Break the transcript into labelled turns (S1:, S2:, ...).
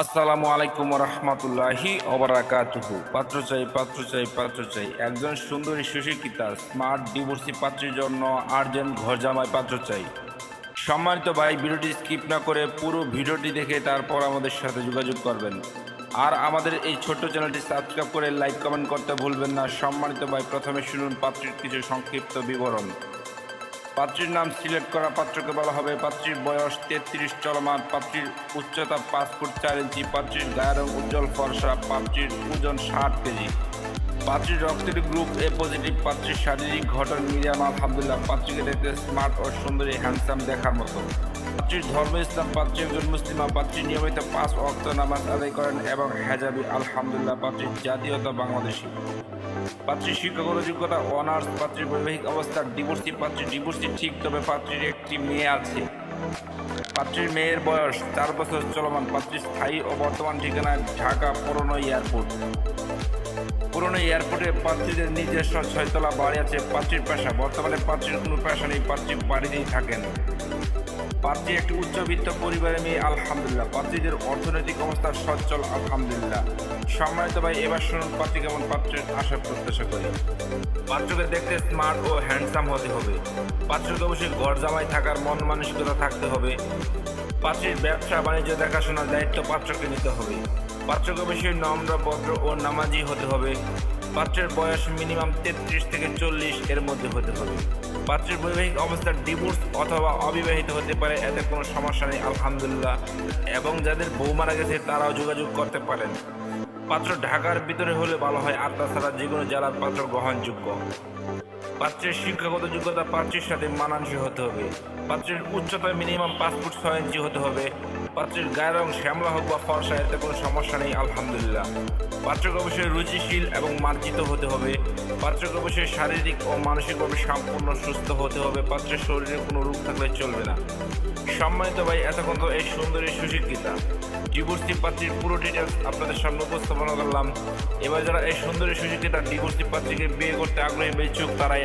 S1: আসসালামু আলাইকুম রহমতুল্লাহি অবরাকাতুহু পাত্র চাই পাত্র চাই পাত্র চাই। একজন সুন্দরী সুশিক্ষিতা, স্মার্ট ডিভোর্সি পাত্রের জন্য আর্জেন্ট ঘর জামাই পাত্র চাই। সম্মানিত ভাই, ভিডিওটি স্কিপ না করে পুরো ভিডিওটি দেখে তারপর আমাদের সাথে যোগাযোগ করবেন। আর আমাদের এই ছোট্ট চ্যানেলটি সাবস্ক্রাইব করে লাইক, কমেন্ট করতে ভুলবেন না। সম্মানিত ভাই, প্রথমে শুনুন পাত্রের কিছু সংক্ষিপ্ত বিবরণ। পাত্রীর নাম সিলেক্ট করা পাত্রকে বলা হবে। পাত্রীর বয়স তেত্রিশ, চলমান পাত্রীর উচ্চতা পাঁচ ফুট চার ইঞ্চি, পাত্রীর গায়ের উজ্জ্বল, ফর্সা, পাত্রীর ওজন ষাট কেজি। পাত্রীর রক্তের গ্রুপ এ পজিটিভ পাত্রীর শারীরিক ঘটন মিডিয়াম, আলহামদুলিল্লাহ। পাত্রীকে দেখতে স্মার্ট ও সুন্দরী হ্যান্ডসাম দেখার মতো। পাত্রীর ধর্ম ইসলাম পাত্রী একজন মুসলিমা পাত্রী নিয়মিত পাঁচ অক্ত নামাজ আদায় করেন এবং হেজাবি, আলহামদুলিল্লাহ পাত্রীর জাতীয়তা বাংলাদেশী। পাত্রীর শিক্ষাগত যোগ্যতা, অনার্স পাত্রীর বৈবাহিক অবস্থা, ডিভোর্সি পাত্রী ডিভোর্সি ঠিক, তবে পাত্রীর একটি মেয়ে আছে। পাত্রীর মেয়ের বয়স চার বছর চলমান পাত্রীর স্থায়ী ও বর্তমান ঠিকানা ঢাকা পুরনো এয়ারপোর্ট। পুরনো এয়ারপোর্টে পাত্রীদের নিজস্ব ছয়তলা বাড়ি আছে, পাত্রীর পেশা। বর্তমানে পাত্রীর কোনো পেশা নেই, পাত্রী বাড়িতেই থাকেন। পাত্রী একটি উচ্চবিত্ত পরিবারের মেয়ে, আলহামদুলিল্লাহ। পাত্রীদের অর্থনৈতিক অবস্থা সচ্ছল, আলহামদুলিল্লাহ। সম্মানিত ভাই, এবার শুনুন পাত্রী কেমন, পাত্রের আশা, প্রত্যাশা করি। পাত্রকে দেখতে স্মার্ট ও হ্যান্ডসাম হতে হবে। পাত্রকে অবশ্যই ঘর জামাই থাকার মন মানসিকতা থাকতে হবে। পাত্রীর ব্যবসা, বাণিজ্য, দেখাশোনার দায়িত্ব পাত্রকে নিতে হবে। পাত্রকে অবশ্যই নম্র, ভদ্র ও নামাজি হতে হবে। পাত্রের বয়স মিনিমাম তেত্রিশ থেকে চল্লিশ এর মধ্যে হতে হবে। পাত্রের বৈবাহিক অবস্থার ডিভোর্স অথবা অবিবাহিত হতে পারে, এতে কোনো সমস্যা নেই, আলহামদুলিল্লাহ। এবং যাদের বউ মারা গেছে, তারাও যোগাযোগ করতে পারেন। পাত্র ঢাকার ভিতরে হলে ভালো হয়, আর তাছাড়া যে কোনো জেলার পাত্র গ্রহণযোগ্য। পাত্রের শিক্ষাগত যোগ্যতা পাত্রের সাথে মানানসই হতে হবে। পাত্রের উচ্চতা মিনিমাম পাঁচ ফুট ছয় ইঞ্চি হতে হবে। পাত্রের গায়ের রং শ্যামলা হোক বা ফর্সা, এতে কোনো সমস্যা নেই, আলহামদুলিল্লাহ। পাত্রকে অবশ্যই রুচিশীল এবং মার্জিত হতে হবে। পাত্রকে অবশ্যই শারীরিক ও মানসিকভাবে সম্পূর্ণ সুস্থ হতে হবে। পাত্রের শরীরে কোনো রোগ থাকলে চলবে না। সম্মানিত ভাই, এতক্ষণ তো এই সুন্দরী সুশিক্ষিতা। ডিভোর্সি পাত্রীর পুরো ডিটেলস আপনাদের সামনে উপস্থাপনা করলাম। এবার যারা এই সুন্দরী সুশিক্ষিতা ডিভোর্সি পাত্রীকে বিয়ে করতে আগ্রহী বা ইচ্ছুক তারাই